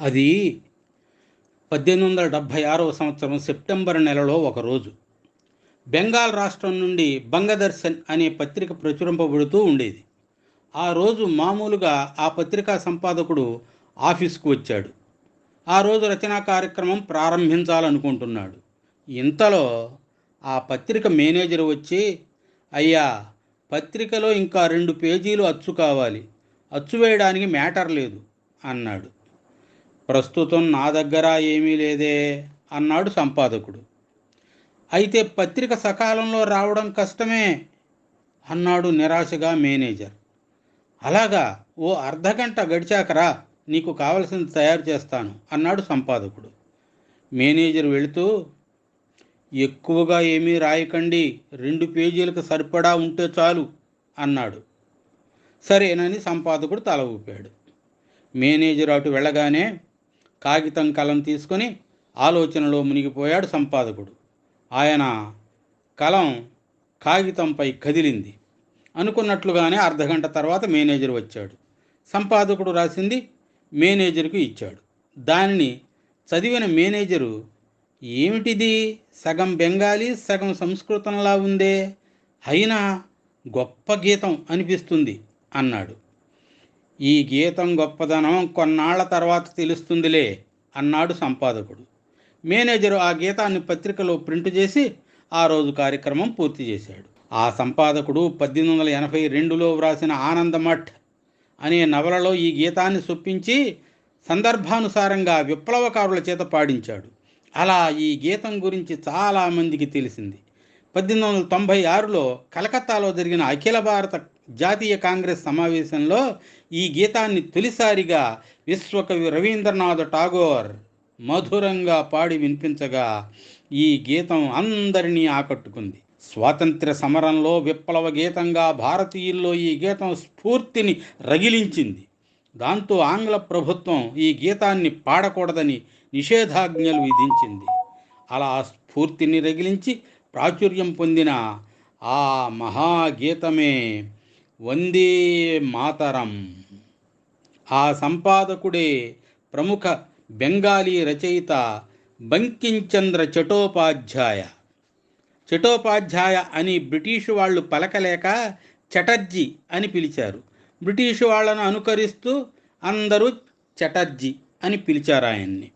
అది పద్దెనిమిది వందల డెబ్భై ఆరవ సంవత్సరం సెప్టెంబర్ నెలలో ఒకరోజు బెంగాల్ రాష్ట్రం నుండి బంగదర్శన్ అనే పత్రిక ప్రచురింపబడుతూ ఉండేది. ఆ రోజు మామూలుగా ఆ పత్రికా సంపాదకుడు ఆఫీస్కు వచ్చాడు. ఆ రోజు రచనా కార్యక్రమం ప్రారంభించాలనుకుంటున్నాడు. ఇంతలో ఆ పత్రిక మేనేజర్ వచ్చి అయ్యా పత్రికలో ఇంకా రెండు పేజీలు అచ్చు కావాలి. అచ్చు వేయడానికి మ్యాటర్ లేదు అన్నాడు. ప్రస్తుతం నా దగ్గర ఏమీ లేదే అన్నాడు సంపాదకుడు. అయితే పత్రిక సకాలంలో రావడం కష్టమే అన్నాడు నిరాశగా మేనేజర్. అలాగా ఓ అర్ధగంట గడిచాకరా నీకు కావలసింది తయారు చేస్తాను అన్నాడు సంపాదకుడు. మేనేజర్ వెళుతూ ఎక్కువగా ఏమీ రాయకండి రెండు పేజీలకు సరిపడా ఉంటే చాలు అన్నాడు. సరేనని సంపాదకుడు తల ఊపాడు. మేనేజర్ అటు వెళ్ళగానే కాగితం కలం తీసుకొని ఆలోచనలో మునిగిపోయాడు సంపాదకుడు. ఆయన కలం కాగితంపై కదిలింది. అనుకున్నట్లుగానే అర్ధగంట తర్వాత మేనేజర్ వచ్చాడు. సంపాదకుడు రాసింది మేనేజర్కు ఇచ్చాడు. దానిని చదివిన మేనేజరు ఏమిటిది? సగం బెంగాలీ సగం సంస్కృతంలా ఉందే? అయినా గొప్ప గీతం అనిపిస్తుంది అన్నాడు. ఈ గీతం గొప్పదనం కొన్నాళ్ళ తర్వాత తెలుస్తుందిలే అన్నాడు సంపాదకుడు. మేనేజరు ఆ గీతాన్ని పత్రికలో ప్రింట్ చేసి ఆ రోజు కార్యక్రమం పూర్తి చేశాడు. ఆ సంపాదకుడు పద్దెనిమిది వందల ఎనభై రెండులో వ్రాసిన ఆనందమఠ్ అనే నవలలో ఈ గీతాన్ని చొప్పించి సందర్భానుసారంగా విప్లవకారుల చేత పాడించాడు. అలా ఈ గీతం గురించి చాలామందికి తెలిసింది. పద్దెనిమిది వందల తొంభై ఆరులో కలకత్తాలో జరిగిన అఖిల భారత జాతీయ కాంగ్రెస్ సమావేశంలో ఈ గీతాన్ని తొలిసారిగా విశ్వకవి రవీంద్రనాథ్ ఠాగోర్ మధురంగా పాడి వినిపించగా ఈ గీతం అందరినీ ఆకట్టుకుంది. స్వాతంత్ర సమరంలో విప్లవ గీతంగా భారతీయుల్లో ఈ గీతం స్ఫూర్తిని రగిలించింది. దాంతో ఆంగ్ల ప్రభుత్వం ఈ గీతాన్ని పాడకూడదని నిషేధాజ్ఞలు విధించింది. అలా స్ఫూర్తిని రగిలించి ప్రాచుర్యం పొందిన ఆ మహాగీతమే వందే మాతరం. ఆ సంపాదకుడే ప్రముఖ బెంగాలీ రచయిత బంకించంద్ర చటోపాధ్యాయ. చటోపాధ్యాయ అని బ్రిటిషు వాళ్ళు పలకలేక చటర్జీ అని పిలిచారు. బ్రిటిష్ వాళ్ళను అనుకరిస్తూ అందరూ చటర్జీ అని పిలిచారు ఆయన్ని.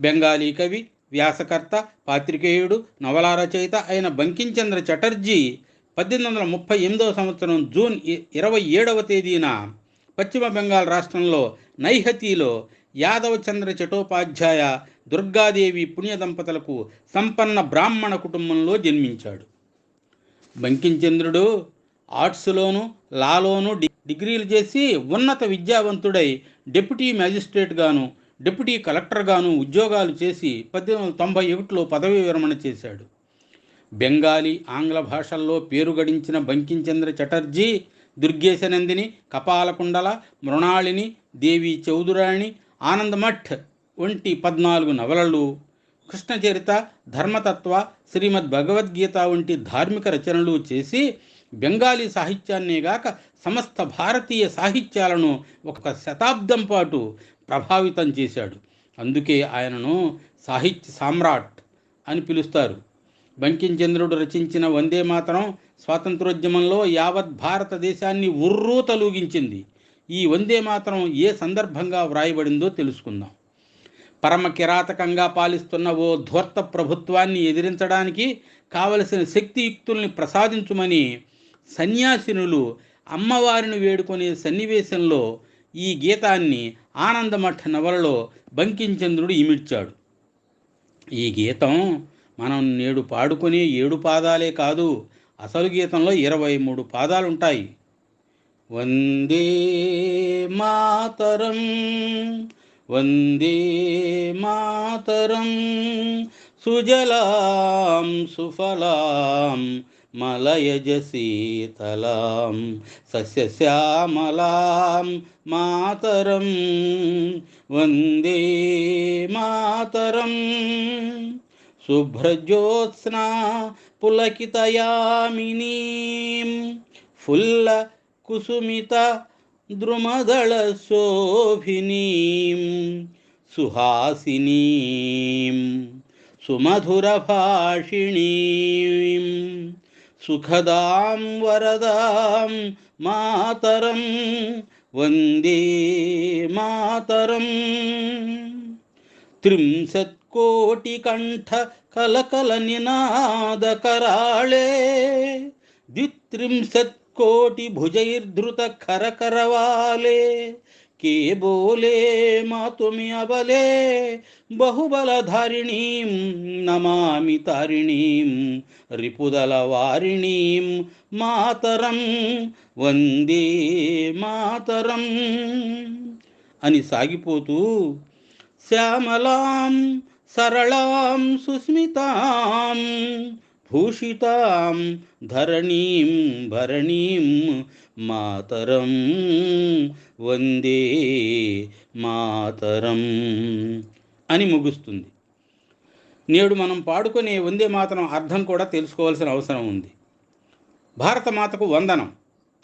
బెంగాలీ కవి వ్యాసకర్త పాత్రికేయుడు నవలా రచయిత అయిన బంకించంద్ర చటర్జీ పద్దెనిమిది వందల ముప్పై ఎనిమిదవ సంవత్సరం జూన్ ఇరవై ఏడవ తేదీన పశ్చిమ బెంగాల్ రాష్ట్రంలో నైహతిలో యాదవ చంద్ర చటోపాధ్యాయ దుర్గాదేవి పుణ్య దంపతులకు సంపన్న బ్రాహ్మణ కుటుంబంలో జన్మించాడు. బంకించంద్రుడు ఆర్ట్స్లోను లాలోను డి- డిగ్రీలు చేసి ఉన్నత విద్యావంతుడై డిప్యూటీ మ్యాజిస్ట్రేట్గాను డిప్యూటీ కలెక్టర్గాను ఉద్యోగాలు చేసి పద్దెనిమిది వందల తొంభై ఒకటిలో పదవీ విరమణ చేశాడు. బెంగాలీ ఆంగ్ల భాషల్లో పేరు గడించిన బంకించంద్ర చటర్జీ దుర్గేశనందిని కపాలకుండల మృణాళిని దేవి చౌదురాణి ఆనందమఠ్ వంటి పద్నాలుగు నవలలు కృష్ణచరిత ధర్మతత్వ శ్రీమద్ భగవద్గీత వంటి ధార్మిక రచనలు చేసి బెంగాలీ సాహిత్యాన్నే గాక సమస్త భారతీయ సాహిత్యాలను ఒక శతాబ్దం పాటు ప్రభావితం చేశాడు. అందుకే ఆయనను సాహిత్య సామ్రాట్ అని పిలుస్తారు. బంకించంద్రుడు రచించిన వందే మాతరం స్వాతంత్రోద్యమంలో యావత్ భారతదేశాన్ని ఉర్రూ తలూగించింది. ఈ వందే మాతరం ఏ సందర్భంగా వ్రాయబడిందో తెలుసుకుందాం. పరమ కిరాతకంగా పాలిస్తున్న ఓ ధూర్త ప్రభుత్వాన్ని ఎదిరించడానికి కావలసిన శక్తియుక్తుల్ని ప్రసాదించుమని సన్యాసినులు అమ్మవారిని వేడుకునే సన్నివేశంలో ఈ గీతాన్ని ఆనందమఠ నవలలో బంకించంద్రుడు ఇమిడ్చాడు. ఈ గీతం మనం నేడు పాడుకునే ఏడు పాదాలే కాదు అసలు గీతంలో ఇరవై మూడు పాదాలు ఉంటాయి వందే మాతరం వందే మాతరం సుజలాం సుఫలాం మలయజ శీతలాం సస్యశ్యామలాం మాతరం. వందే మాతరం శుభ్రజ్యోత్స్నా పులకితయామినీం. ఫుల్ల కుసుమిత ద్రుమదళ శోభినీం. సుహాసినీం. సుమధురభాషిణీం సుఖదాం వరదాం మాతరం. వందే మాతరం. త్రింశత్కోటికంఠ కలకల నినాదకరాళే ద్విత్రింశత్కోటి భుజైర్ధృత కరకరవాలే కే బోలే మాతుమి అబలే బహుబలధారిణీం నమామి తారిణీం రిపుదల వారిణీం మాతరం వందే మాతరం అని సాగిపోతూ శ్యామలాం సరళాం సుస్మితాం భూషితాం ధరణీం భరణీం మాతరం వందే మాతరం అని ముగుస్తుంది. నేడు మనం పాడుకునే వందే మాతరం అర్థం కూడా తెలుసుకోవాల్సిన అవసరం ఉంది. భారతమాతకు వందనం.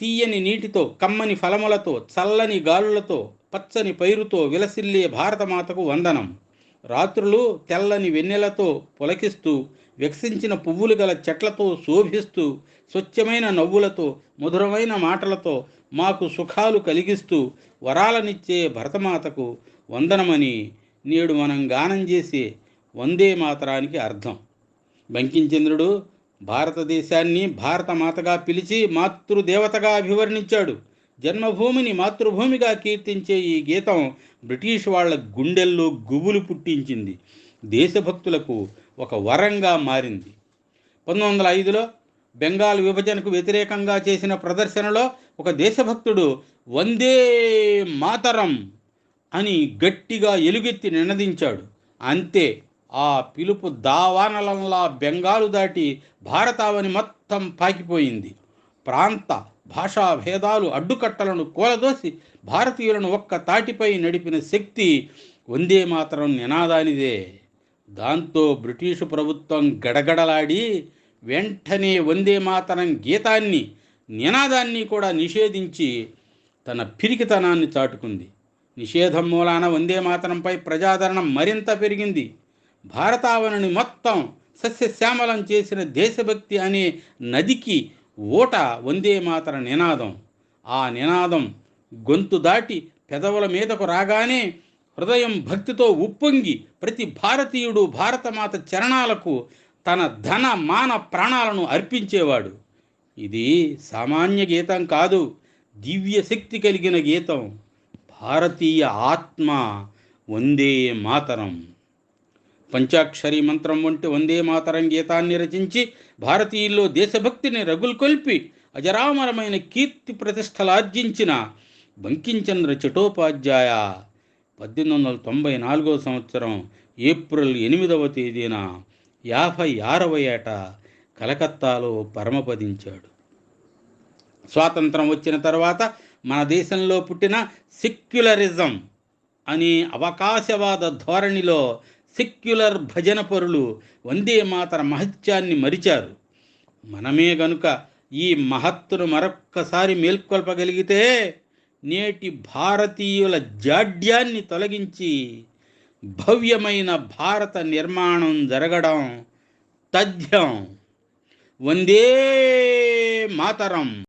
తీయని నీటితో కమ్మని ఫలములతో చల్లని గాలులతో పచ్చని పైరుతో విలసిల్లే భారతమాతకు వందనం. రాత్రులు తెల్లని వెన్నెలతో పులకిస్తూ వికసించిన పువ్వులు గల చెట్లతో శోభిస్తూ స్వచ్ఛమైన నవ్వులతో మధురమైన మాటలతో మాకు సుఖాలు కలిగిస్తూ వరాలనిచ్చే భరతమాతకు వందనమని నేడు మనం గానం చేసే వందే మాతరానికి అర్థం. బంకించంద్రుడు భారతదేశాన్ని భారతమాతగా పిలిచి మాతృదేవతగా అభివర్ణించాడు. జన్మభూమిని మాతృభూమిగా కీర్తించే ఈ గీతం బ్రిటిష్ వాళ్ళ గుండెల్లో గుబులు పుట్టించింది. దేశభక్తులకు ఒక వరంగా మారింది. పంతొమ్మిది వందల ఐదులో బెంగాల్ విభజనకు వ్యతిరేకంగా చేసిన ప్రదర్శనలో ఒక దేశభక్తుడు వందే మాతరం అని గట్టిగా ఎలుగెత్తి నినదించాడు. అంతే ఆ పిలుపు దావానలంలా బెంగాలు దాటి భారతావని మొత్తం పాకిపోయింది. ప్రాంత భాషా భేదాలు అడ్డుకట్టలను కూలదోసి భారతీయులను ఒక్క తాటిపై నడిపిన శక్తి వందే మాతరం నినాదానిదే. దాంతో బ్రిటిషు ప్రభుత్వం గడగడలాడి వెంటనే వందే మాతరం గీతాన్ని నినాదాన్ని కూడా నిషేధించి తన పిరికితనాన్ని చాటుకుంది. నిషేధం మూలాన వందే మాతరంపై ప్రజాదరణ మరింత పెరిగింది. భారతావనని మొత్తం సస్యశ్యామలం చేసిన దేశభక్తి అనే నదికి ఊట వందే మాతర నినాదం. ఆ నినాదం గొంతు దాటి పెదవుల మీదకు రాగానే హృదయం భక్తితో ఉప్పొంగి ప్రతి భారతీయుడు భారతమాత చరణాలకు తన ధన మాన ప్రాణాలను అర్పించేవాడు. ఇది సామాన్య గీతం కాదు దివ్య శక్తి కలిగిన గీతం. భారతీయ ఆత్మ వందే మాతరం. పంచాక్షరి మంత్రం వంటి వందే మాతరం గీతాన్ని రచించి భారతీయుల్లో దేశభక్తిని రగుల్కొల్పి అజరామరమైన కీర్తి ప్రతిష్టలార్జించిన బంకించంద్ర చటోపాధ్యాయ పద్దెనిమిది వందల తొంభై నాలుగో సంవత్సరం ఏప్రిల్ ఎనిమిదవ తేదీన యాభై ఆరవ ఏట కలకత్తాలో పరమపదించాడు. స్వాతంత్రం వచ్చిన తర్వాత మన దేశంలో పుట్టిన సెక్యులరిజం అనే అవకాశవాద ధోరణిలో సెక్యులర్ భజన పరులు వందే మాతర మహత్యాన్ని మరిచారు. మనమే గనుక ఈ మహత్తును మరొక్కసారి మేల్కొల్పగలిగితే నేటి భారతీయుల జాడ్యాన్ని తొలగించి భవ్యమైన భారత నిర్మాణం జరగడం తథ్యం. వందే మాతరం.